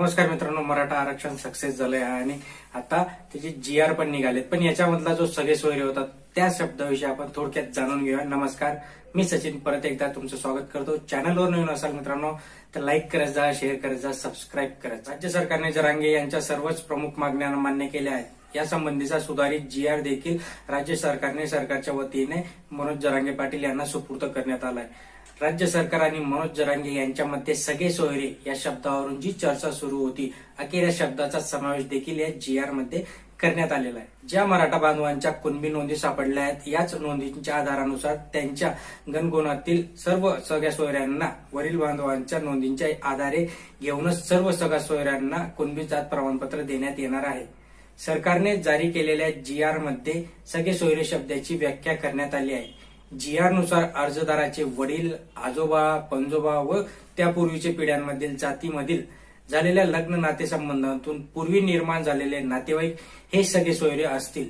नमस्कार मित्रांनो मराठा आरक्षण सक्सेस झालंय आणि आता त्याचे जी आर पण निघालेत. पण याच्यामधला जो सगळे सोयरे होता त्या शब्दाविषयी आपण थोडक्यात जाणून घेऊया. नमस्कार मी सचिन. परत एकदा तुमचं स्वागत करतो. चॅनलवर नवीन असाल मित्रांनो तर लाईक करत जा शेअर करत जा सबस्क्राईब करत जा. राज्य सरकारने जरांगे यांच्या सर्वच प्रमुख मागण्या मान्य केल्या आहेत. यासंबंधीचा सुधारित जी आर देखील राज्य सरकारने सरकारच्या वतीने मनोज जरांगे पाटील यांना सुपूर्द करण्यात आलाय. राज्य सरकार आणि मनोज जरांगे यांच्यामध्ये सगळे सोयरे या शब्दावरून जी चर्चा सुरू होती अखेर या शब्दाचा समावेश देखील या जी आरमध्ये करण्यात आलेला आहे. ज्या मराठा बांधवांच्या कुणबी नोंदी सापडल्या आहेत याच नोंदींच्या आधारानुसार त्यांच्या गणगुणातील सर्व सगळ्या सोयऱ्यांना वरील बांधवांच्या नोंदींच्या आधारे घेऊनच सर्व सगळ्या सोयऱ्यांना कुणबी जात प्रमाणपत्र देण्यात येणार आहे. सरकारने जारी केलेल्या जी आरमध्ये सगळे सोयरे शब्दाची व्याख्या करण्यात आली आहे. जी आरनुसार अर्जदाराचे वडील आजोबा पंजोबा व त्यापूर्वीच्या पिढ्यांमधील जातीमधील झालेल्या लग्न नातेसंबंधातून पूर्वी निर्माण झालेले नातेवाईक हे सगळे सोयरे असतील.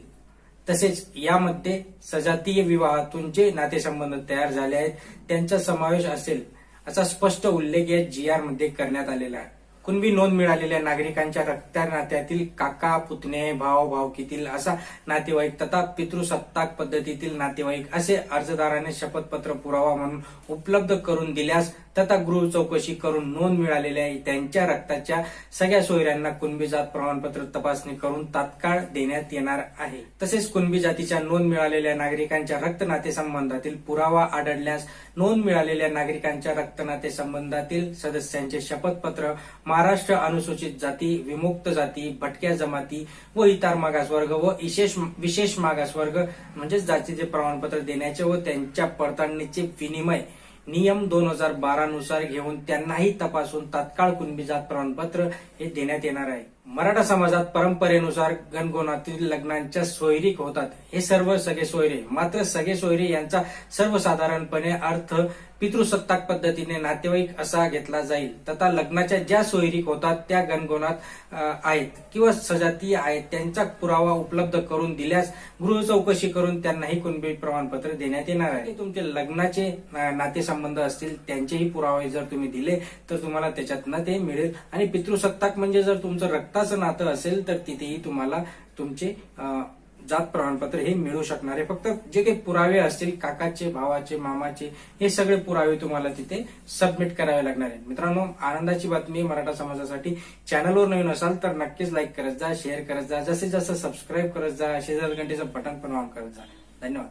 तसेच यामध्ये सजातीय विवाहातून जे नातेसंबंध तयार झाले आहेत त्यांचा समावेश असेल असा स्पष्ट उल्लेख या जी आरमध्ये करण्यात आलेला आहे. कुणबी नोंद मिळालेल्या नागरिकांच्या रक्त्या नात्यातील काका पुतणे भाव भावकीतील असा नातेवाईक तथा पितृसत्ताक पद्धतीतील नातेवाईक असे अर्जदाराने शपथपत्र पुरावा म्हणून उपलब्ध करून दिल्यास तथा गृह चौकशी करून नोंद मिळालेल्या त्यांच्या रक्ताच्या सगळ्या सोयऱ्यांना कुणबी जात प्रमाणपत्र तपासणी करून तात्काळ देण्यात येणार आहे. तसेच कुणबी जातीच्या नोंद मिळालेल्या नागरिकांच्या रक्त नातेसंबंधातील पुरावा आढळल्यास नोंद मिळालेल्या नागरिकांच्या रक्त नातेसंबंधातील सदस्यांचे शपथपत्र महाराष्ट्र अनुसूचित जाती विमुक्त जाती भटक्या जमाती व इतर मागासवर्ग व विशेष विशेष मागासवर्ग म्हणजेच जातीचे प्रमाणपत्र देण्याचे व त्यांच्या पडताळणीचे विनिमय नियम दोन हजार बारा नुसार घेऊन त्यांनाही तपासून तात्काळ कुणबी जात प्रमाणपत्र हे देण्यात येणार आहे. मराठा समाजात परंपरेनुसार गणगोनातील लग्नांच्या सोयरीक होतात. हे सर्व सगळे सोयरे मात्र सगळे सोयरे यांचा सर्वसाधारणपणे अर्थ पितृसत्ताक पद्धतीने नातेवाईक असा घेतला जाईल. तथा लग्नाच्या ज्या सोयरीक होतात त्या गणगोनात आहेत किंवा सजातीय आहेत त्यांचा पुरावा उपलब्ध करून दिल्यास गृह चौकशी करून त्यांनाही कुणबी प्रमाणपत्र देण्यात येणार आहे. तुमचे लग्नाचे नातेसंबंध असतील त्यांचेही पुरावे जर तुम्ही दिले तर तुम्हाला त्याच्यातनं ते मिळेल. आणि पितृसत्ताक म्हणजे जर तुमचं रक्ताचं नातं असेल तर तिथेही तुम्हाला तुमचे जात प्रमाणपत्र हे मिळू शकणार आहे. फक्त जे काही पुरावे असतील काकाचे भावाचे मामाचे हे सगळे पुरावे तुम्हाला तिथे सबमिट करावे लागणार आहेत. मित्रांनो आनंदाची बातमी मराठा समाजासाठी. चॅनलवर नवीन असाल तर नक्कीच लाईक करत जा शेअर करत जा जास्तीत जास्त सबस्क्राईब करत जा शेजार घंटेचं बटन पण ऑन करत जा. धन्यवाद.